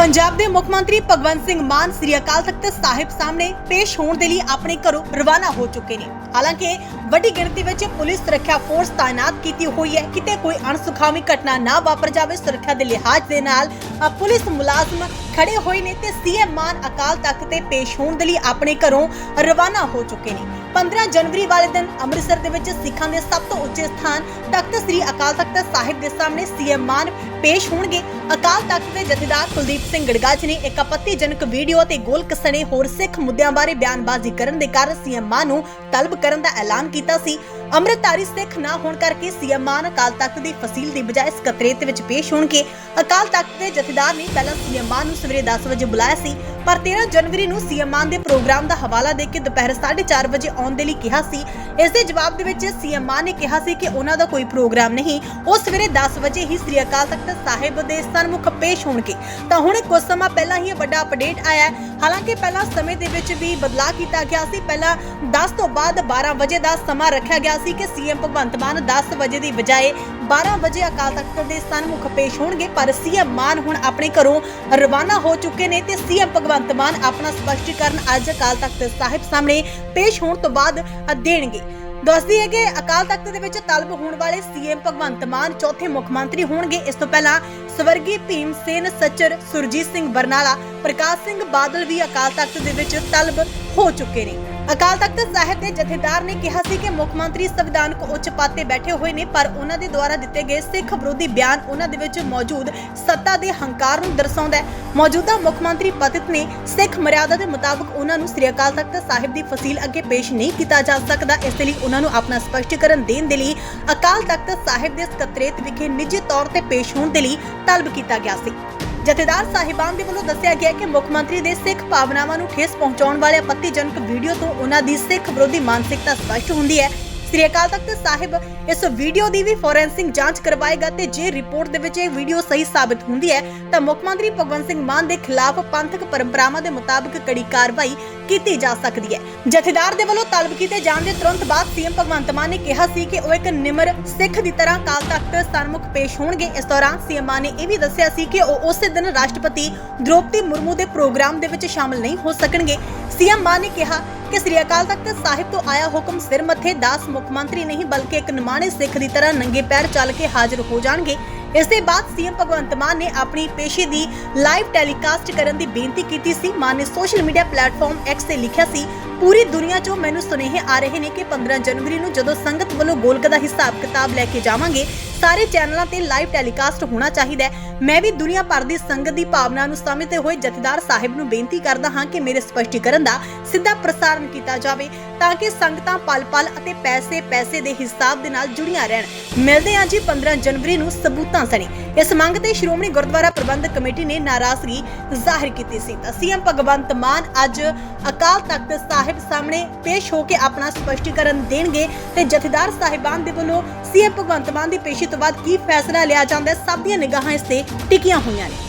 ਪੰਜਾਬ ਦੇ ਮੁੱਖ ਮੰਤਰੀ ਭਗਵੰਤ ਸਿੰਘ ਮਾਨ ਸ੍ਰੀ ਅਕਾਲ ਤਖਤ ਸਾਹਿਬ ਸਾਹਮਣੇ ਪੇਸ਼ ਹੋਣ ਦੇ ਲਈ ਆਪਣੇ ਘਰੋਂ ਰਵਾਨਾ ਹੋ ਚੁੱਕੇ ਨੇ। ਹਾਲਾਂਕਿ, ਵੱਡੀ ਗਿਣਤੀ ਵਿੱਚ ਪੁਲਿਸ ਸੁਰੱਖਿਆ ਫੋਰਸ ਤਾਇਨਾਤ ਕੀਤੀ ਹੋਈ ਹੈ। ਕਿਤੇ ਕੋਈ ਅਣਸੁਖਾਵੀ ਘਟਨਾ ਨਾ ਵਾਪਰ ਜਾਵੇ, ਸੁਰੱਖਿਆ ਦੇ ਲਿਹਾਜ਼ ਦੇ ਨਾਲ ਪੁਲਿਸ ਮੁਲਾਜ਼ਮ ਖੜੇ ਹੋਏ ਨੇ ਤੇ ਸੀਐਮ ਮਾਨ ਅਕਾਲ ਤਖਤ ਤੇ ਪੇਸ਼ ਹੋਣ ਦੇ ਲਈ ਆਪਣੇ ਘਰੋਂ ਰਵਾਨਾ ਹੋ ਚੁੱਕੇ ਨੇ। 15 ਜਨਵਰੀ ਵਾਲੇ ਦਿਨ ਅੰਮ੍ਰਿਤਸਰ ਦੇ ਵਿੱਚ ਸਿੱਖਾਂ ਦੇ ਸਭ ਤੋਂ ਉੱਚੇ ਸਥਾਨ ਤਖਤ ਸ੍ਰੀ ਅਕਾਲ ਤਖਤ ਸਾਹਿਬ ਦੇ ਸਾਹਮਣੇ ਸੀਐਮ ਮਾਨ ਪੇਸ਼ ਹੋਣਗੇ। ਅਕਾਲ ਤਖਤ ਦੇ ਜਥੇਦਾਰ ਕੁਲਦੀਪ ਸਿੰਘ ਗੜਗਾਜ ਨੇ ਇੱਕ ਆਪੱਤੀਜਨਕ ਵੀਡੀਓ ਤੇ ਗੋਲਕ ਸਣੇ ਹੋਰ ਸਿੱਖ ਮੁੱਦਿਆਂ ਬਾਰੇ ਬਿਆਨਬਾਜ਼ੀ ਕਰਨ ਦੇ ਕਾਰਨ ਸੀਐਮ ਮਾਨ ਨੂੰ ਤਲਬ ਕਰਨ ਦਾ ਐਲਾਨ ਕੀਤਾ ਸੀ। ਅੰਮ੍ਰਿਤਧਾਰੀ ਸਿੱਖ ਨਾ ਹੋਣ ਕਰਕੇ ਸੀਐਮ ਮਾਨ ਅਕਾਲ ਤਖਤ ਦੀ ਫਸੀਲ ਦੀ ਬਜਾਏ ਸਕੱਤਰੇਤ ਵਿੱਚ ਪੇਸ਼ ਹੋਣਗੇ। ਅਕਾਲ ਤਖਤ ਦੇ ਜਥੇਦਾਰ ਨੇ ਪਹਿਲਾਂ ਸੀਐਮ ਮਾਨ ਨੂੰ ਸਵੇਰੇ 10 ਵਜੇ ਬੁਲਾਇਆ ਸੀ, ਪਰ 13 ਜਨਵਰੀ ਨੂੰ ਸੀਐਮ ਮਾਨ ਦੇ ਪ੍ਰੋਗਰਾਮ ਦਾ ਹਵਾਲਾ ਦੇ ਕੇ ਦੁਪਹਿਰ 4:30 ਵਜੇ ਆਉਣ ਦੇ ਲਈ ਕਿਹਾ ਸੀ। ਇਸ ਦੇ ਜਵਾਬ ਦੇ ਵਿੱਚ ਸੀਐਮ ਮਾਨ ਨੇ ਕਿਹਾ ਸੀ ਕਿ ਉਹਨਾਂ ਦਾ ਕੋਈ ਪ੍ਰੋਗਰਾਮ ਨਹੀਂ, ਉਹ ਸਵੇਰੇ 10 ਵਜੇ ਹੀ ਸ੍ਰੀ ਅਕਾਲ ਤਖਤ ਸਾਹਿਬ ਦੇ ਸਨਮੁਖ ਪੇਸ਼ ਹੋਣਗੇ। ਤਾਂ ਹੁਣ ਕੁਝ ਸਮਾਂ ਪਹਿਲਾਂ ਹੀ ਇਹ ਵੱਡਾ ਅਪਡੇਟ ਆਇਆ ਹੈ। ਹਾਲਾਂਕਿ ਪਹਿਲਾਂ ਸਮੇਂ ਦੇ ਵਿੱਚ ਵੀ ਬਦਲਾਅ ਕੀਤਾ ਗਿਆ ਸੀ। ਪਹਿਲਾਂ 10 ਤੋਂ ਬਾਅਦ 12 ਵਜੇ ਦਾ ਸਮਾਂ ਰੱਖਿਆ ਗਿਆ ਸੀ ਕਿ ਸੀਐਮ ਭਗਵੰਤ ਮਾਨ 10 ਵਜੇ ਦੀ ਬਜਾਏ 12 ਵਜੇ ਅਕਾਲ ਤਖਤ ਦੇ ਸਨਮੁਖ ਪੇਸ਼ ਹੋਣਗੇ, ਪਰ ਸੀਐਮ ਮਾਨ ਹੁਣ ਆਪਣੇ ਘਰੋਂ ਰਵਾਨਾ ਹੋ ਚੁੱਕੇ ਨੇ ਤੇ ਸੀਐਮ ਭਗਵੰਤ ਮਾਨ ਆਪਣਾ ਸਪਸ਼ਟੀਕਰਨ ਅੱਜ ਅਕਾਲ ਤਖਤ ਸਾਹਿਬ ਸਾਹਮਣੇ ਪੇਸ਼ ਹੋਣ ਤੋਂ ਬਾਅਦ ਦੇਣਗੇ। ਦੱਸਦੀ ਹੈ ਕਿ ਅਕਾਲ ਤਖਤ ਦੇ ਵਿੱਚ ਤਲਬ ਹੋਣ ਵਾਲੇ ਸੀਐਮ ਭਗਵੰਤ ਮਾਨ ਚੌਥੇ ਮੁੱਖ ਮੰਤਰੀ ਹੋਣਗੇ। ਇਸ ਤੋਂ ਪਹਿਲਾਂ ਸਵਰਗੀ ਭੀਮ ਸੇਨ, ਸੱਚਰ ਸੁਰਜੀਤ ਸਿੰਘ ਬਰਨਾਲਾ, ਪ੍ਰਕਾਸ਼ ਸਿੰਘ ਬਾਦਲ ਵੀ ਅਕਾਲ ਤਖਤ ਦੇ ਵਿੱਚ ਤਲਬ ਹੋ ਚੁੱਕੇ ਨੇ। ਅਕਾਲ ਤਖਤ ਸਾਹਿਬ ਦੇ ਜਥੇਦਾਰ ਨੇ ਕਿਹਾ ਸੀ ਕਿ ਮੁੱਖ ਮੰਤਰੀ ਸੰਵਿਧਾਨਕ ਉੱਚ ਪਦ ਤੇ ਬੈਠੇ ਹੋਏ ਨੇ, ਪਰ ਉਹਨਾਂ ਦੇ ਦੁਆਰਾ ਦਿੱਤੇ ਗਏ ਸਿੱਖ ਵਿਰੋਧੀ ਬਿਆਨ ਉਹਨਾਂ ਦੇ ਵਿੱਚ ਮੌਜੂਦ ਸੱਤਾ ਦੇ ਹੰਕਾਰ ਨੂੰ ਦਰਸਾਉਂਦਾ ਹੈ। ਮੌਜੂਦਾ ਮੁੱਖ ਮੰਤਰੀ ਪਤਿਤ ਨੇ ਸਿੱਖ ਮਰਿਆਦਾ ਦੇ ਮੁਤਾਬਕ ਉਹਨਾਂ ਨੂੰ ਸ੍ਰੀ ਅਕਾਲ ਤਖਤ ਸਾਹਿਬ ਦੀ ਫਸੀਲ ਅੱਗੇ ਪੇਸ਼ ਨਹੀਂ ਕੀਤਾ ਜਾ ਸਕਦਾ। ਇਸ ਲਈ ਉਹਨਾਂ ਨੂੰ ਆਪਣਾ ਸਪਸ਼ਟੀਕਰਨ ਦੇਣ ਦੇ ਲਈ ਅਕਾਲ ਤਖਤ ਸਾਹਿਬ ਦੇ ਸਕੱਤਰੇਤ ਵਿਖੇ ਨਿੱਜੀ ਤੌਰ ਤੇ ਪੇਸ਼ ਹੋਣ ਦੇ ਲਈ ਤਲਬ ਕੀਤਾ ਗਿਆ ਸੀ। ਜਥੇਦਾਰ ਸਾਹਿਬਾਨ ਦੇ ਵੱਲੋਂ ਦੱਸਿਆ ਗਿਆ ਕਿ ਮੁੱਖ ਮੰਤਰੀ ਦੇ ਸਿੱਖ ਭਾਵਨਾਵਾਂ ਨੂੰ ਠੇਸ ਪਹੁੰਚਾਉਣ ਵਾਲੇ ਆਪੱਤੀਜਨਕ ਵੀਡੀਓ ਤੋਂ ਉਹਨਾਂ ਦੀ ਸਿੱਖ ਵਿਰੋਧੀ ਮਾਨਸਿਕਤਾ ਸਪਸ਼ਟ ਹੁੰਦੀ ਹੈ। ਸ੍ਰੀ ਅਕਾਲ ਤਖਤ ਸਾਹਿਬ ਇਸ ਵੀਡੀਓ ਦੀ ਵੀ ਫੋਰੈਂਸਿਕ ਜਾਂਚ ਕਰਵਾਏਗਾ ਤੇ ਜੇ ਰਿਪੋਰਟ ਦੇ ਵਿੱਚ ਇਹ ਵੀਡੀਓ ਸਹੀ ਸਾਬਤ ਹੁੰਦੀ ਹੈ, ਤਾਂ ਮੁੱਖ ਮੰਤਰੀ ਭਗਵੰਤ ਸਿੰਘ ਮਾਨ ਦੇ ਖਿਲਾਫ ਪੰਥਕ ਪਰੰਪਰਾਵਾਂ ਦੇ ਮੁਤਾਬਕ ਕੜੀ ਕਾਰਵਾਈ ਕੀਤੀ ਜਾ ਸਕਦੀ ਹੈ। ਜਥੇਦਾਰ ਦੇ ਵੱਲੋਂ ਤਲਬ ਕੀਤੇ ਜਾਣ ਦੇ ਤੁਰੰਤ ਬਾਅਦ ਸੀਐਮ ਭਗਵੰਤ ਮਾਨ ਨੇ ਕਿਹਾ ਸੀ ਕਿ ਉਹ ਇੱਕ ਨਿਮਰ ਸਿੱਖ ਦੀ ਤਰ੍ਹਾਂ ਕਾਲ ਤਖਤ ਸਨਮੁਖ ਪੇਸ਼ ਹੋਣਗੇ। ਇਸ ਦੌਰਾਨ ਸੀਐਮ ਮਾਨ ਨੇ ਇਹ ਵੀ ਦੱਸਿਆ ਸੀ ਕਿ ਉਹ ਉਸੇ ਦਿਨ ਰਾਸ਼ਟਰਪਤੀ ਦ੍ਰੋਪਦੀ ਮੁਰਮੂ ਦੇ ਪ੍ਰੋਗਰਾਮ ਦੇ ਵਿੱਚ ਸ਼ਾਮਲ ਨਹੀਂ ਹੋ ਸਕਣਗੇ। ਸੀਐਮ ਮਾਨ ਨੇ ਕਿਹਾ ਕਿ ਸ੍ਰੀ ਅਕਾਲ ਤਖਤ ਸਾਹਿਬ ਤੋਂ ਆਇਆ ਹੁਕਮ ਸਿਰ ਮੱਥੇ ਦਾਸ ਮੁੱਖ ਮੰਤਰੀ ਨਹੀਂ, ਬਲਕਿ ਇੱਕ ਨਿਮਾਣੇ ਸਿੱਖ ਦੀ ਤਰ੍ਹਾਂ ਨੰਗੇ ਪੈਰ ਚੱਲ ਕੇ ਹਾਜ਼ਰ ਹੋ ਜਾਣਗੇ। ਇਸ ਦੇ ਬਾਅਦ ਸੀਐਮ ਭਗਵੰਤ ਮਾਨ ਨੇ ਆਪਣੀ ਪੇਸ਼ੀ ਦੀ ਲਾਈਵ ਟੈਲੀਕਾਸਟ ਕਰਨ ਦੀ ਬੇਨਤੀ ਕੀਤੀ ਸੀ। ਮਾਨ ਨੇ ਸੋਸ਼ਲ ਮੀਡੀਆ ਪਲੇਟਫਾਰਮ X ਤੇ ਲਿਖਿਆ ਸੀ, ਪੂਰੀ ਦੁਨੀਆ 'ਚੋਂ ਮੈਨੂੰ ਸੁਨੇਹੇ ਆ ਰਹੇ ਨੇ ਕਿ 15 ਜਨਵਰੀ ਨੂੰ ਜਦੋਂ ਸੰਗਤ ਵੱਲੋਂ ਗੋਲਕ ਦਾ ਹਿਸਾਬ ਕਿਤਾਬ ਲੈ ਕੇ ਜਾਵਾਂਗੇ, ਸਾਰੇ ਚੈਨਲਾਂ ਤੇ ਲਾਈਵ ਟੈਲੀਕਾਸਟ ਹੋਣਾ ਚਾਹੀਦਾ ਹੈ। ਮੈਂ ਵੀ ਦੁਨੀਆ ਭਰ ਦੀ ਸੰਗਤ ਦੀ ਭਾਵਨਾ ਨੂੰ ਸਮਝਦੇ ਹੋਏ ਜਥੇਦਾਰ ਸਾਹਿਬ ਨੂੰ ਬੇਨਤੀ ਕਰਦਾ ਹਾਂ ਕਿ ਮੇਰੇ ਸਪਸ਼ਟੀਕਰਨ ਦਾ ਸਿੱਧਾ ਪ੍ਰਸਾਰਣ ਕੀਤਾ ਜਾਵੇ, ਤਾਂ ਕਿ ਸੰਗਤਾਂ ਪਲ-ਪਲ ਅਤੇ ਪੈਸੇ-ਪੈਸੇ ਦੇ ਹਿਸਾਬ ਦੇ ਨਾਲ ਜੁੜੀਆਂ ਰਹਿਣ। ਮਿਲਦੇ ਹਾਂ ਜੀ 15 ਜਨਵਰੀ ਨੂੰ ਸਬੂਤਾਂ ਸਣੇ। ਇਸ ਮੰਗ ਤੇ ਸ਼੍ਰੋਮਣੀ ਗੁਰਦੁਆਰਾ ਪ੍ਰਬੰਧਕ ਕਮੇਟੀ ਨੇ ਨਾਰਾਜ਼ਗੀ ਜ਼ਾਹਿਰ ਕੀਤੀ ਸੀ। ਤਾਂ ਸੀਐਮ ਭਗਵੰਤ ਮਾਨ ਅੱਜ ਅਕਾਲ ਤਖਤ ਸਾਹਿਬ ਸਾਹਮਣੇ ਪੇਸ਼ ਹੋ ਕੇ ਆਪਣਾ ਸਪਸ਼ਟੀਕਰਨ ਦੇਣਗੇ ਤੇ ਜਥੇਦਾਰ ਸਾਹਿਬਾਨ ਦੇ ਵੱਲੋਂ ਸੀਐਮ ਭਗਵੰਤ ਮਾਨ ਦੀ ਪੇਸ਼ੀ ਤੋਂ ਬਾਅਦ ਕੀ ਫੈਸਲਾ ਲਿਆ ਜਾਂਦਾ ਹੈ, ਸਭ ਦੀਆਂ ਨਿਗਾਹਾਂ ਇਸ ਤੇ ਟਿਕੀਆਂ ਹੋਈਆਂ ਨੇ।